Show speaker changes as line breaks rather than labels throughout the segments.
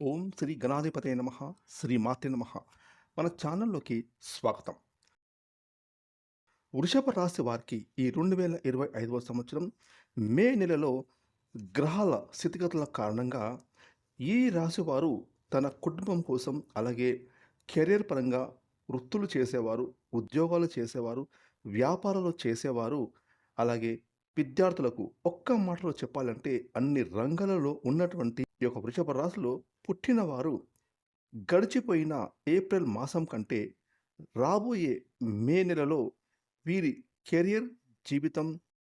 ఓం శ్రీ గణాధిపతే నమ శ్రీ మాతే నమ. మన ఛానల్లోకి స్వాగతం. వృషభ రాశి వారికి ఈ రెండు వేల ఇరవై ఐదవ సంవత్సరం మే నెలలో గ్రహాల స్థితిగతుల కారణంగా ఈ రాశి వారు తన కుటుంబం కోసం అలాగే కెరీర్ పరంగా వృత్తులు చేసేవారు ఉద్యోగాలు చేసేవారు వ్యాపారాలు చేసేవారు అలాగే విద్యార్థులకు ఒక్క మాటలో చెప్పాలంటే అన్ని రంగాలలో ఉన్నటువంటి ఈ యొక్క వృషభ రాశిలో పుట్టినవారు గడిచిపోయిన ఏప్రిల్ మాసం కంటే రాబోయే మే నెలలో వీరి కెరియర్ జీవితం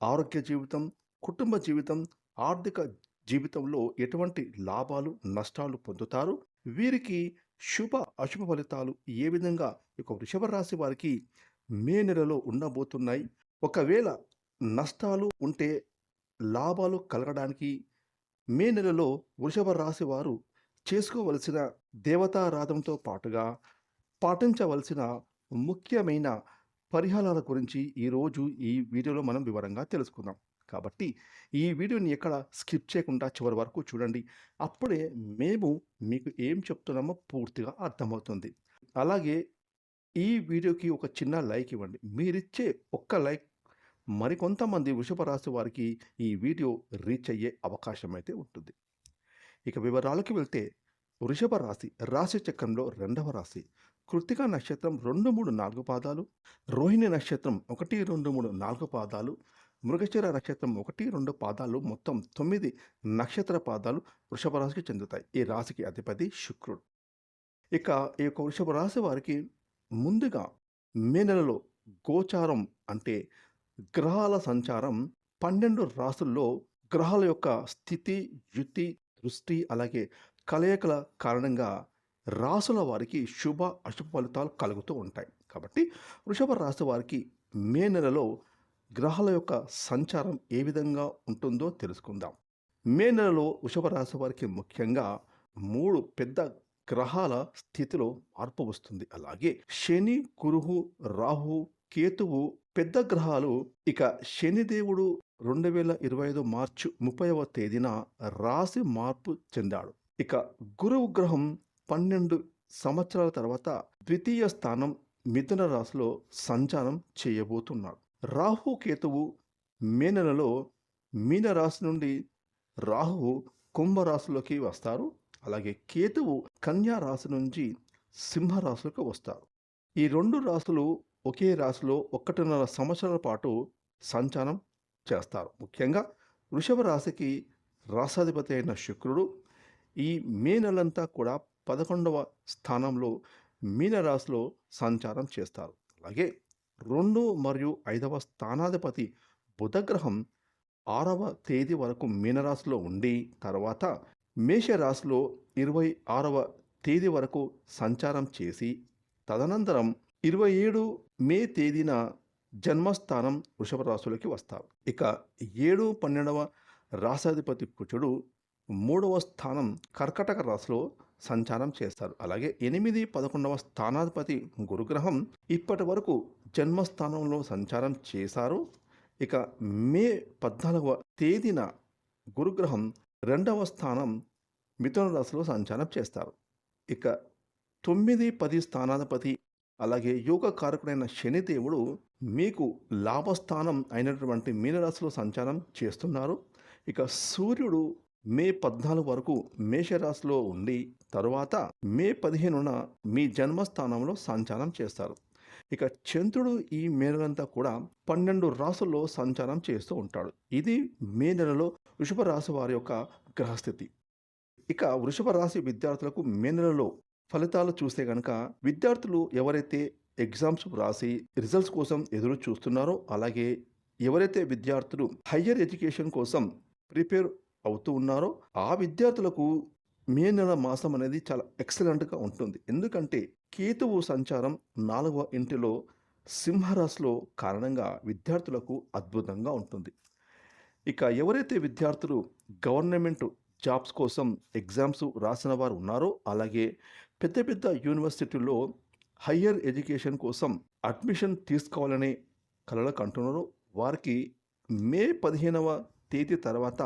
ఆరోగ్య జీవితం కుటుంబ జీవితం ఆర్థిక జీవితంలో ఎటువంటి లాభాలు నష్టాలు పొందుతారు? వీరికి శుభ అశుభ ఫలితాలు ఏ విధంగా ఒక వృషభ రాశి వారికి మే నెలలో ఉండబోతున్నాయి? ఒకవేళ నష్టాలు ఉంటే లాభాలు కలగడానికి మే నెలలో వృషభ రాశి వారు చేసుకోవలసిన దేవతారాధంతో పాటుగా పాటించవలసిన ముఖ్యమైన పరిహారాల గురించి ఈరోజు ఈ వీడియోలో మనం వివరంగా తెలుసుకుందాం. కాబట్టి ఈ వీడియోని ఎక్కడ స్కిప్ చేయకుండా చివరి వరకు చూడండి. అప్పుడే మేము మీకు ఏం చెప్తున్నామో పూర్తిగా అర్థమవుతుంది. అలాగే ఈ వీడియోకి ఒక చిన్న లైక్ ఇవ్వండి. మీరిచ్చే ఒక్క లైక్ మరికొంతమంది వృషభ రాశి వారికి ఈ వీడియో రీచ్ అయ్యే అవకాశం అయితే ఉంటుంది. ఇక వివరాలకు వెళ్తే వృషభ రాశి రాశి చక్రంలో రెండవ రాశి. కృతిక నక్షత్రం రెండు మూడు నాలుగు పాదాలు రోహిణి నక్షత్రం ఒకటి రెండు మూడు నాలుగు పాదాలు మృగశిర నక్షత్రం ఒకటి రెండు పాదాలు మొత్తం తొమ్మిది నక్షత్ర పాదాలు వృషభ రాశికి చెందుతాయి. ఈ రాశికి అధిపతి శుక్రుడు. ఇక ఈ యొక్క వృషభ రాశి వారికి ముందుగా మే నెలలో గోచారం అంటే గ్రహాల సంచారం పన్నెండు రాసుల్లో గ్రహాల యొక్క స్థితి యుతి దృష్టి అలాగే కలయికల కారణంగా రాసుల వారికి శుభ అశుభ ఫలితాలు కలుగుతూ ఉంటాయి. కాబట్టి వృషభ రాశి వారికి మే నెలలో గ్రహాల యొక్క సంచారం ఏ విధంగా ఉంటుందో తెలుసుకుందాం. మే నెలలో వృషభ రాశి వారికి ముఖ్యంగా మూడు పెద్ద గ్రహాల స్థితిలో మార్పు వస్తుంది. అలాగే శని కురుహు రాహు కేతువు పెద్ద గ్రహాలు ఇక శనిదేవుడు రెండు వేల ఇరవై ఐదు మార్చి ముప్పైవ తేదీన రాశి మార్పు చెందాడు. ఇక గురువు గ్రహం పన్నెండు సంవత్సరాల తర్వాత ద్వితీయ స్థానం మిథున రాశిలో సంచారం చేయబోతున్నాడు. రాహు కేతువు మే నెలలో మీనరాశి నుండి రాహువు కుంభరాశిలోకి వస్తారు. అలాగే కేతువు కన్యా రాశి నుంచి సింహరాశులకు వస్తారు. ఈ రెండు రాశులు ఒకే రాశిలో ఒకటిన్నర సంవత్సరాల పాటు సంచారం చేస్తారు. ముఖ్యంగా వృషభ రాశికి రాసాధిపతి అయిన శుక్రుడు ఈ మే నెలంతా కూడా పదకొండవ స్థానంలో మీనరాశిలో సంచారం చేస్తారు. అలాగే రెండు మరియు ఐదవ స్థానాధిపతి బుధగ్రహం ఆరవ తేదీ వరకు మీనరాశిలో ఉండి తర్వాత మేషరాశిలో ఇరవై ఆరవ తేదీ వరకు సంచారం చేసి తదనంతరం ఇరవై ఏడు మే తేదీన జన్మస్థానం వృషభ రాశులకి వస్తారు. ఇక ఏడు పన్నెండవ రాసాధిపతి కుచుడు మూడవ స్థానం కర్కటక రాశిలో సంచారం చేస్తారు. అలాగే ఎనిమిది పదకొండవ స్థానాధిపతి గురుగ్రహం ఇప్పటి వరకు జన్మస్థానంలో సంచారం చేశారు. ఇక మే పద్నాలుగవ తేదీన గురుగ్రహం రెండవ స్థానం మిథున రాశిలో సంచారం చేస్తారు. ఇక తొమ్మిది పది స్థానాధిపతి అలాగే యోగ కారకుడైన శనిదేవుడు మీకు లాభస్థానం అయినటువంటి మీనరాశిలో సంచారం చేస్తున్నారు. ఇక సూర్యుడు మే పద్నాలుగు వరకు మేషరాశిలో ఉండి తరువాత మే పదిహేనున మీ జన్మస్థానంలో సంచారం చేస్తారు. ఇక చంద్రుడు ఈ మే నెలంతా కూడా పన్నెండు రాసుల్లో సంచారం చేస్తూ ఉంటాడు. ఇది మే నెలలో వృషభ రాశి వారి యొక్క గ్రహస్థితి. ఇక వృషభ రాశి విద్యార్థులకు మే నెలలో ఫలితాలు చూస్తే కనుక విద్యార్థులు ఎవరైతే ఎగ్జామ్స్ రాసి రిజల్ట్స్ కోసం ఎదురు చూస్తున్నారో అలాగే ఎవరైతే విద్యార్థులు హయ్యర్ ఎడ్యుకేషన్ కోసం ప్రిపేర్ అవుతూ ఉన్నారో ఆ విద్యార్థులకు మే నెల మాసం అనేది చాలా ఎక్సలెంట్గా ఉంటుంది. ఎందుకంటే కేతువు సంచారం నాలుగవ ఇంటిలో సింహరాశిలో కారణంగా విద్యార్థులకు అద్భుతంగా ఉంటుంది. ఇక ఎవరైతే విద్యార్థులు గవర్నమెంట్ జాబ్స్ కోసం ఎగ్జామ్స్ రాసిన వారు ఉన్నారో అలాగే పెద్ద పెద్ద యూనివర్సిటీల్లో హయ్యర్ ఎడ్యుకేషన్ కోసం అడ్మిషన్ తీసుకోవాలని కలలు అంటున్నారు వారికి మే పదిహేనవ తేదీ తర్వాత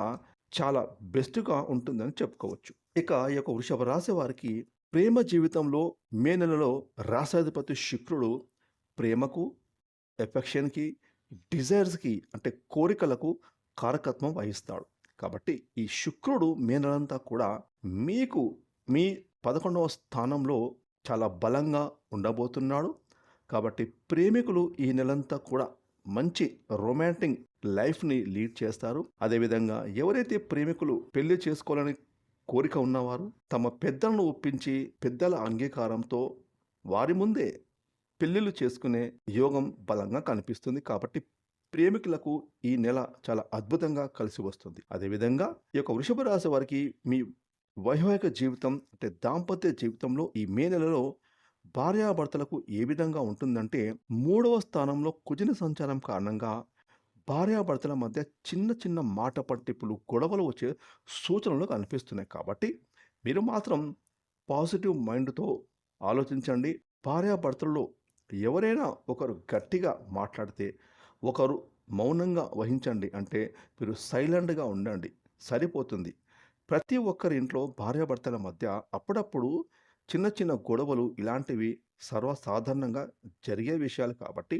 చాలా బెస్ట్‌గా ఉంటుందని చెప్పుకోవచ్చు. ఇక ఈ యొక్క వృషభ రాశి వారికి ప్రేమ జీవితంలో మే నెలలో రాశాధిపతి శుక్రుడు ప్రేమకు, ఎఫెక్షన్‌కి, డిజైర్స్‌కి అంటే కోరికలకు కారకత్వం వహిస్తాడు. కాబట్టి ఈ శుక్రుడు మే నెలంతా కూడా మీకు మీ 11వ స్థానంలో చాలా బలంగా ఉండబోతున్నాడు. కాబట్టి ప్రేమికులు ఈ నెలంతా కూడా మంచి రొమాంటిక్ లైఫ్‌ని లీడ్ చేస్తారు. అదేవిధంగా ఎవరైతే ప్రేమికులు పెళ్ళి చేసుకోవాలని కోరిక ఉన్నవారు తమ పెద్దలను ఒప్పించి పెద్దల అంగీకారంతో వారి ముందే పెళ్ళిళ్ళు చేసుకునే యోగం బలంగా కనిపిస్తుంది. కాబట్టి ప్రేమికులకు ఈ నెల చాలా అద్భుతంగా కలిసి వస్తుంది. అదేవిధంగా ఈ యొక్క వృషభ రాశి వారికి మీ వైవాహిక జీవితం అంటే దాంపత్య జీవితంలో ఈ మే నెలలో భార్యాభర్తలకు ఏ విధంగా ఉంటుందంటే మూడవ స్థానంలో కుజిన సంచారం కారణంగా భార్యాభర్తల మధ్య చిన్న చిన్న మాట పట్టింపులు, గొడవలు వచ్చే సూచనలు కనిపిస్తున్నాయి. కాబట్టి మీరు మాత్రం పాజిటివ్ మైండ్‌తో ఆలోచించండి. భార్యాభర్తల్లో ఎవరైనా ఒకరు గట్టిగా మాట్లాడితే ఒకరు మౌనంగా వహించండి. అంటే మీరు సైలెంట్‌గా ఉండండి. సరిపోతుంది. ప్రతి ఒక్కరి ఇంట్లో భార్యాభర్తల మధ్య అప్పుడప్పుడు చిన్న చిన్న గొడవలు ఇలాంటివి సర్వసాధారణంగా జరిగే విషయాలు కాబట్టి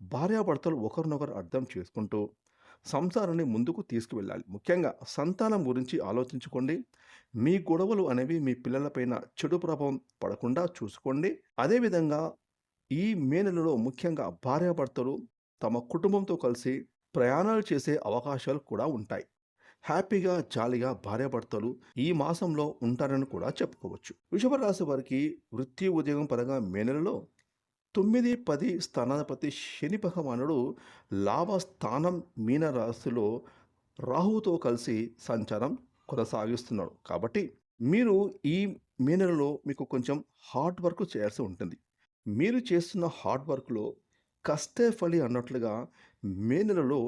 భార్యాభర్తలు ఒకరినొకరు అర్థం చేసుకుంటూ సంసారాన్ని ముందుకు తీసుకువెళ్ళాలి. ముఖ్యంగా సంతానం గురించి ఆలోచించుకోండి. మీ గొడవలు అనేవి మీ పిల్లలపైన చెడు ప్రభావం పడకుండా చూసుకోండి. అదేవిధంగా ఈ మే నెలలో ముఖ్యంగా భార్యాభర్తలు తమ కుటుంబంతో కలిసి ప్రయాణాలు చేసే అవకాశాలు కూడా ఉంటాయి. హ్యాపీగా, జాలిగా భార్యాభర్తలు ఈ మాసంలో ఉంటారని కూడా చెప్పుకోవచ్చు. వృషభ రాశి వారికి వృత్తి, ఉద్యోగం పరంగా మే నెలలో 9, 10 స్థానాధిపతి శని భగవానుడు లాభస్థానం మీనరాశిలో రాహుతో కలిసి సంచారం కొనసాగిస్తున్నాడు. కాబట్టి మీరు ఈ మే నెలలో మీకు కొంచెం హార్డ్ వర్క్ చేయాల్సి ఉంటుంది. మీరు చేస్తున్న హార్డ్ వర్క్‌లో కష్టే ఫలి అన్నట్లుగా మే నెలలో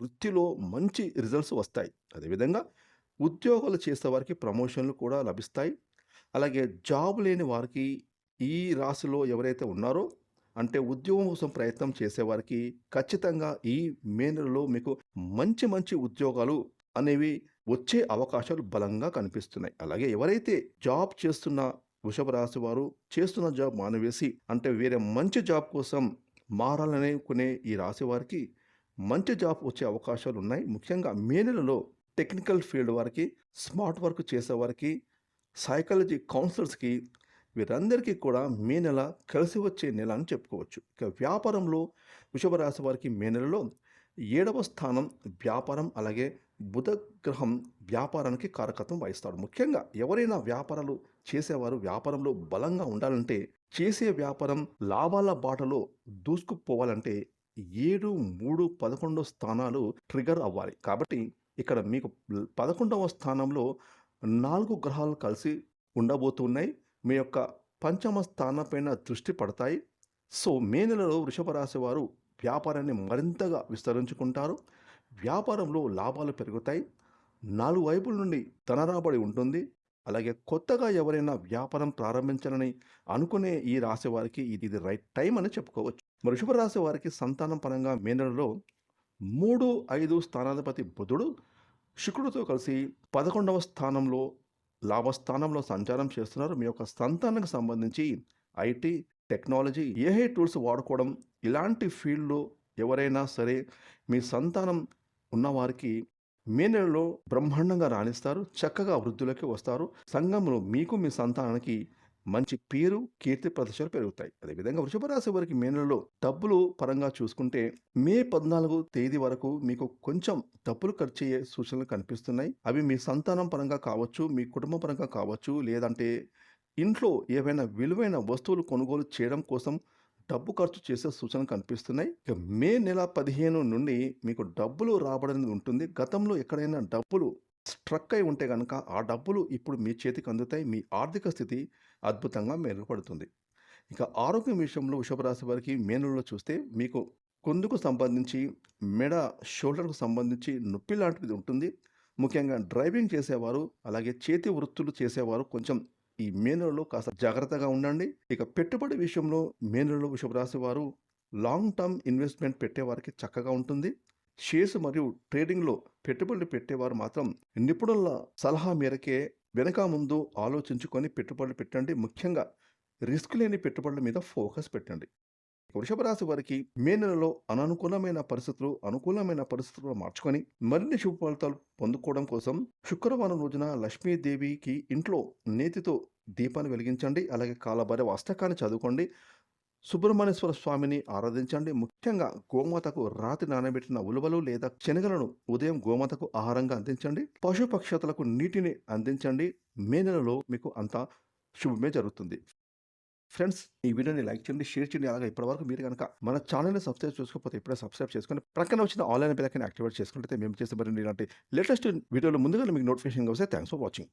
వృత్తిలో మంచి రిజల్ట్స్ వస్తాయి. అదేవిధంగా ఉద్యోగాలు చేసేవారికి ప్రమోషన్‌లు కూడా లభిస్తాయి. అలాగే జాబ్ లేని వారికి ఈ రాశిలో ఎవరైతే ఉన్నారో అంటే ఉద్యోగం కోసం ప్రయత్నం చేసేవారికి ఖచ్చితంగా ఈ మే నెలలో మీకు మంచి మంచి ఉద్యోగాలు అనేవి వచ్చే అవకాశాలు బలంగా కనిపిస్తున్నాయి. అలాగే ఎవరైతే జాబ్ చేస్తున్న వృషభ రాశి వారు చేస్తున్న జాబ్ మానివేసి అంటే వేరే మంచి జాబ్ కోసం మారాలనుకునే ఈ రాశి వారికి మంచి జాబ్ వచ్చే అవకాశాలు ఉన్నాయి. ముఖ్యంగా మే నెలలో టెక్నికల్ ఫీల్డ్ వారికి, స్మార్ట్ వర్క్ చేసేవారికి, సైకాలజీ కౌన్సిలర్స్‌కి వీరందరికీ కూడా మే నెల కలిసి వచ్చే నెల అని చెప్పుకోవచ్చు. ఇక వ్యాపారంలో వృషభరాశి వారికి మే నెలలో ఏడవ స్థానం వ్యాపారం అలాగే బుధ గ్రహం వ్యాపారానికి కారకత్వం వహిస్తాడు. ముఖ్యంగా ఎవరైనా వ్యాపారాలు చేసేవారు వ్యాపారంలో బలంగా ఉండాలంటే చేసే వ్యాపారం లాభాల బాటలో దూసుకుపోవాలంటే 7, 3, 11 స్థానాలు ట్రిగర్ అవ్వాలి. కాబట్టి ఇక్కడ మీకు 11వ స్థానంలో నాలుగు గ్రహాలు కలిసి ఉండబోతున్నాయి. మీ యొక్క పంచమ స్థానం పైన దృష్టి పడతాయి. సో మే నెలలో వృషభ రాశి వారు వ్యాపారాన్ని మరింతగా విస్తరించుకుంటారు. వ్యాపారంలో లాభాలు పెరుగుతాయి. నాలుగు వైపుల నుండి ధనరాబడి ఉంటుంది. అలాగే కొత్తగా ఎవరైనా వ్యాపారం ప్రారంభించాలని అనుకునే ఈ రాశి వారికి ఇది ఇది రైట్ టైం అని చెప్పుకోవచ్చు. వృషభ రాశి వారికి సంతానం పరంగా మే నెలలో 3, 5 స్థానాధిపతి బుధుడు శుక్రుడితో కలిసి 11వ స్థానంలో లాభస్థానంలో సంచారం చేస్తున్నారు. మీ యొక్క సంతానానికి సంబంధించి ఐటీ, టెక్నాలజీ, ఏఐ టూల్స్ వాడుకోవడం ఇలాంటి ఫీల్డ్‌లో ఎవరైనా సరే మీ సంతానం ఉన్నవారికి మే నెలలో బ్రహ్మాండంగా రాణిస్తారు. చక్కగా వృద్ధిలోకి వస్తారు. సంఘంలో మీకు మీ సంతానానికి మంచి పేరు, కీర్తి ప్రదర్శనలు పెరుగుతాయి. అదేవిధంగా వృషభ రాశి వారికి మే నెలలో డబ్బులు పరంగా చూసుకుంటే మే 14 తేదీ వరకు మీకు కొంచెం డబ్బులు ఖర్చయ్యే సూచనలు కనిపిస్తున్నాయి. అవి మీ సంతానం పరంగా కావచ్చు, మీ కుటుంబ పరంగా కావచ్చు, లేదంటే ఇంట్లో ఏవైనా విలువైన వస్తువులు కొనుగోలు చేయడం కోసం డబ్బు ఖర్చు చేసే సూచనలు కనిపిస్తున్నాయి. ఇక మే నెల 15 నుండి మీకు డబ్బులు రాబడనేది ఉంటుంది. గతంలో ఎక్కడైనా డబ్బులు స్ట్రక్ అయి ఉంటే కనుక ఆ డబ్బులు ఇప్పుడు మీ చేతికి అందుతాయి. మీ ఆర్థిక స్థితి అద్భుతంగా మెరుగుపడుతుంది. ఇక ఆరోగ్యం విషయంలో వృషభరాశి వారికి మే చూస్తే మీకు కొందుకు సంబంధించి, మెడ, షోల్డర్‌కు సంబంధించి నొప్పి లాంటిది ఉంటుంది. ముఖ్యంగా డ్రైవింగ్ చేసేవారు, అలాగే చేతి వృత్తులు చేసేవారు కొంచెం ఈ మే కాస్త జాగ్రత్తగా ఉండండి. ఇక పెట్టుబడి విషయంలో మే వృషభరాశి రాశి వారు లాంగ్ టర్మ్ ఇన్వెస్ట్‌మెంట్ పెట్టేవారికి చక్కగా ఉంటుంది. షేర్స్ మరియు ట్రేడింగ్‌లో పెట్టుబడులు పెట్టేవారు మాత్రం నిపుణుల సలహా మేరకే వెనక ముందు ఆలోచించుకొని పెట్టుబడులు పెట్టండి. ముఖ్యంగా రిస్క్ లేని పెట్టుబడుల మీద ఫోకస్ పెట్టండి. వృషభరాశి వారికి మే నెలలో అననుకూలమైన పరిస్థితులు అనుకూలమైన పరిస్థితులు మార్చుకొని మరిన్ని శుభ ఫలితాలు పొందుకోవడం కోసం శుక్రవారం రోజున లక్ష్మీదేవికి ఇంట్లో నేతితో దీపాన్ని వెలిగించండి. అలాగే కాలభైరవ అష్టకాన్ని చదువుకోండి. సుబ్రహ్మణ్యేశ్వర స్వామిని ఆరాధించండి. ముఖ్యంగా గోమాతకు రాత్రి నానబెట్టిన ఉలువలు లేదా శనగలను ఉదయం గోమాతకు ఆహారంగా అందించండి. పశు పక్షాతులకు నీటిని అందించండి. మే నెలలో మీకు అంతా శుభమే జరుగుతుంది. ఫ్రెండ్స్ ఈ వీడియోని లైక్ చేయండి, షేర్ చేయండి. అలాగే ఇప్పటివరకు మీరు కనుక మన ఛానల్ని సబ్స్క్రైబ్ చేసుకోకపోతే ఇప్పుడే సబ్స్క్రైబ్ చేసుకొని ప్రక్కన వచ్చిన ఆన్లైన్ అనే యాక్టివేట్ చేసుకుంటే మేము చేసే మరి ఇలాంటి లేటెస్ట్ వీడియోలు ముందుగానే మీకు నోటిఫికేషన్ వస్తే థ్యాంక్స్ ఫర్ వాచింగ్.